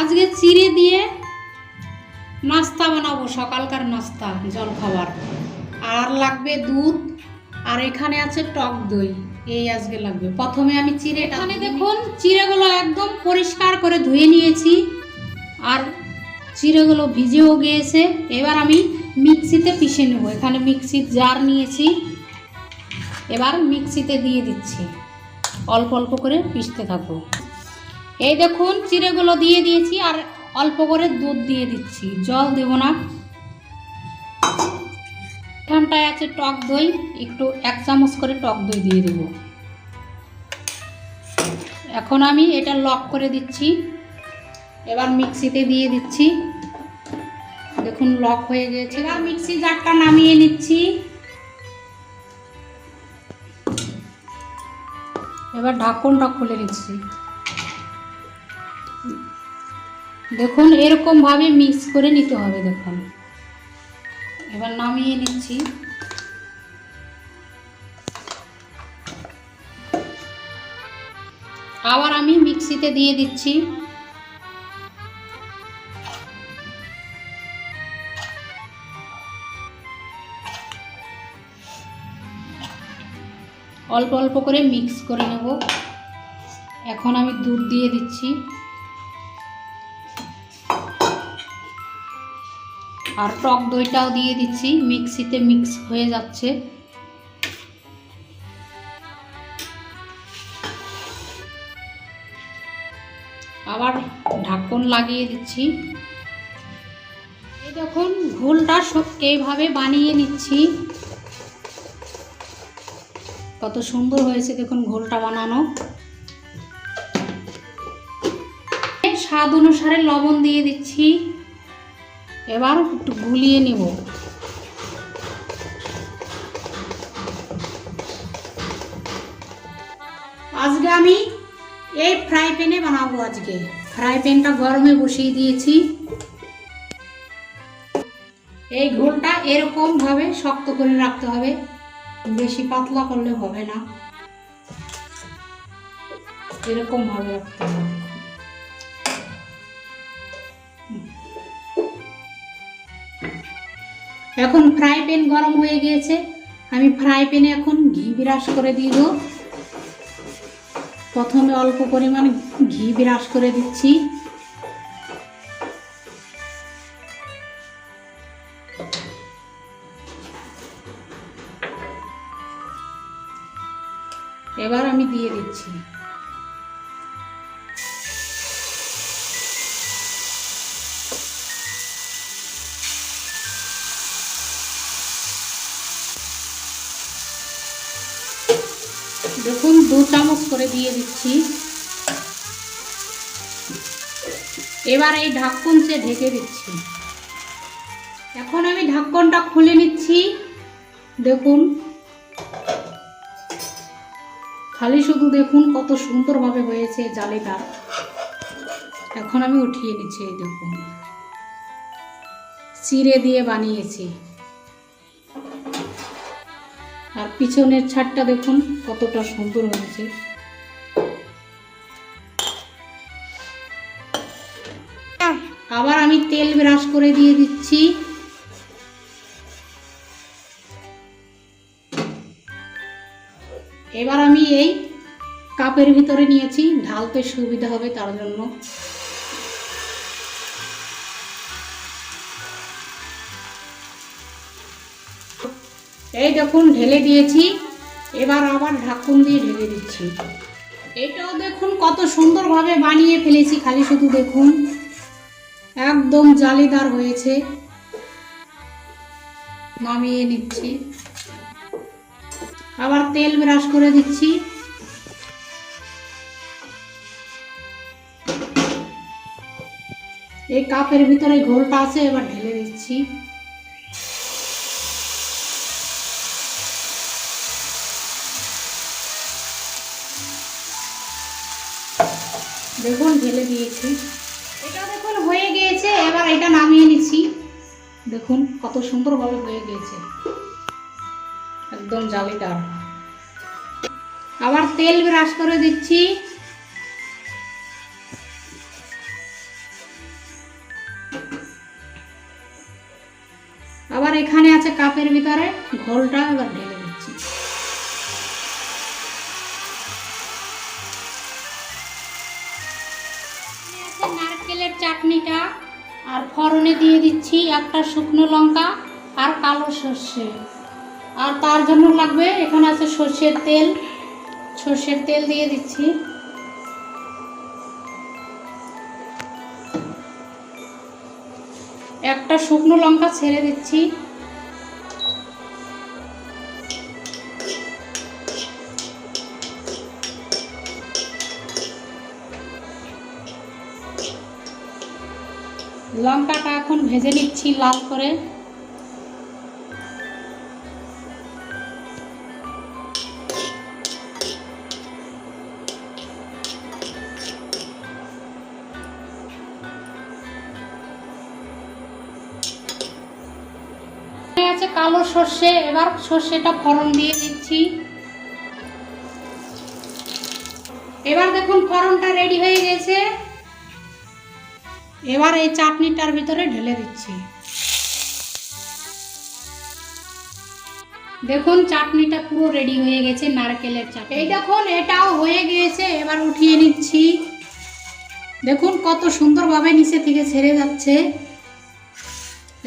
আজকে চিড়ে দিয়ে নাস্তা বানাবো সকালকার নাস্তা জল খাবার আর লাগবে দুধ আর এখানে আছে টক দই এই আজকে লাগবে। প্রথমে আমি চিড়ে এখানে দেখুন চিড়েগুলো একদম পরিষ্কার করে ধুয়ে নিয়েছি আর চিড়েগুলো ভিজেও গিয়েছে। এবার আমি মিক্সিতে পিষে নেব। এখানে মিক্সির জার নিয়েছি এবার মিক্সিতে দিয়ে দিচ্ছি। অল্প অল্প করে পিষতে থাকব। এই দেখুন, চিড়েগুলো দিয়ে দিয়েছি আর অল্প করে দুধ দিয়ে দিচ্ছি। জল দেব না। এখানটায় আছে টক দই, একটু এক চামচ করে টক দই দিয়ে দেব। এখন আমি এটা লক করে দিচ্ছি। এবার মিক্সিতে দিয়ে দিচ্ছি। দেখুন, লক হয়ে গেছে। এবার মিক্সি জারটা নামিয়ে নিচ্ছি। এবার ঢাকনটা খুলে নিচ্ছি। দেখুন এরকম ভাবে মিক্স করে নিতে হবে, দেখুন। এবার নামিয়ে নিচ্ছি। আবার আমি মিক্সিতে দিয়ে দিচ্ছি। অল্প অল্প করে মিক্স করে নেব। এখন আমি দুধ দিয়ে দিচ্ছি। আর টক দইটাও দিয়ে দিচ্ছি, মিক্সিতে মিক্স হয়ে যাচ্ছে। আবার ঢাকন লাগিয়ে দিচ্ছি। এই দেখুন, ঘোলটা এইভাবে বানিয়ে নিচ্ছি। কত সুন্দর হয়েছে দেখুন ঘোলটা বানানো। স্বাদ অনুসারে লবণ দিয়ে দিচ্ছি। এবার একটু গুলিয়ে নিব। আজকে আমি এই ফ্রাই প্যানে বানাবো আজকে। ফ্রাই প্যানটা গরমে বসিয়ে দিয়েছি। এই ঘোলটা এরকম ভাবে শক্ত করে রাখতে হবে। বেশি পাতলা করলে হবে না। এরকম ভাবে রাখতে হবে। এখন ফ্রাই প্যান গরম হয়ে গিয়েছে। আমি ফ্রাই প্যানে এখন ঘি বিরাস করে দিব। প্রথমে অল্প পরিমাণ ঘি বিরাস করে দিচ্ছি। এবার আমি দিয়ে দিচ্ছি। দেখুন দু চামচ করে দিয়ে দিচ্ছি, এবার এই ঢাকন সে ঢেকে দিচ্ছি। এখন আমি ঢাকনটা খুলে নিচ্ছি। দেখুন, খালি শুধু দেখুন কত সুন্দরভাবে হয়েছে জালিটা। এখন আমি উঠিয়ে নিচ্ছি এই দেখুন। চিড়ে দিয়ে বানিয়েছি। আর পিছনের ছাদটা দেখুন, কতটা সুন্দর হয়েছে। আবার আমি তেল ব্রাশ করে দিয়ে দিচ্ছি। এবার আমি এই কাপের ভিতরে নিয়েছি, ঢালতে সুবিধা হবে তার জন্য। এই দেখুন, ঢেলে দিয়েছি। এবার আবার ঢাকুন দিয়ে ঢেলে দিচ্ছি। এটাও দেখুন, কত সুন্দরভাবে বানিয়ে ফেলেছি, খালি শুধু দেখুন। একদম জালিদার হয়েছে। নামিয়ে নিচ্ছি। আবার তেল ব্রাশ করে দিচ্ছি। এই কাপের ভিতরে ঘোলটা আছে, এবার ঢেলে দিচ্ছি। দেখুন, ঢেলে দিয়েছি। এটা দেখুন হয়ে গিয়েছে, এবার এটা নামিয়ে নিচ্ছি। দেখুন, কত সুন্দরভাবে হয়ে গিয়েছে। একদম জালিদার আবার তেল ব্রাশ করে দিচ্ছি। আবার এখানে আছে কাপের ভিতরে ঘোলটা, এবার আছে নারকেলের চাটনিটা। আর ফড়নে দিয়ে দিচ্ছি একটা শুকনো লঙ্কা আর কালো সর্ষে। আর তার জন্য লাগবে, এখানে আছে সর্ষের তেল। সর্ষের তেল দিয়ে দিচ্ছি। একটা শুকনো লঙ্কা ছেড়ে দিচ্ছি। লঙ্কাটা এখন ভেজে নিচ্ছি লাল করে। কালো সর্ষে, এবার সর্ষেটা ফড়ন দিয়ে দিচ্ছি। এবার দেখুন ফড়নটা রেডি হয়ে গেছে। এবার এই চাটনিটার ভিতরে ঢেলে দিচ্ছি। দেখুন চাটনিটা পুরো রেডি হয়ে গেছে নারকেলের চাটনি। এই দেখুন এটাও হয়ে গিয়েছে এবার উঠিয়ে নিচ্ছি। দেখুন কত সুন্দরভাবে নিচে থেকে ছেড়ে যাচ্ছে।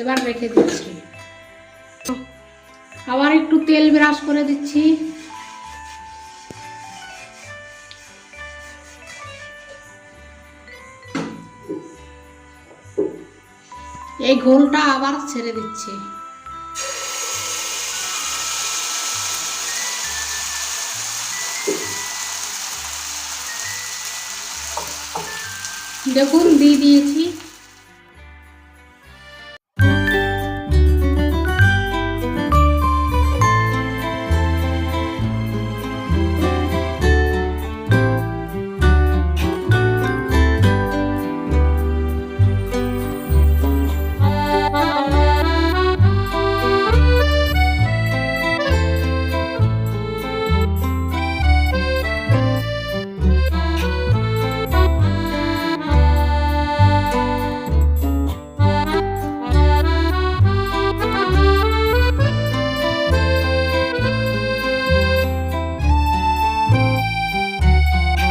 এবার রেখে দিচ্ছি। আবার একটু তেল ব্রাশ করে দিচ্ছি। এই ঘোলটা আবার ছেড়ে দিচ্ছি। দেখুন দিয়ে দিয়েছি।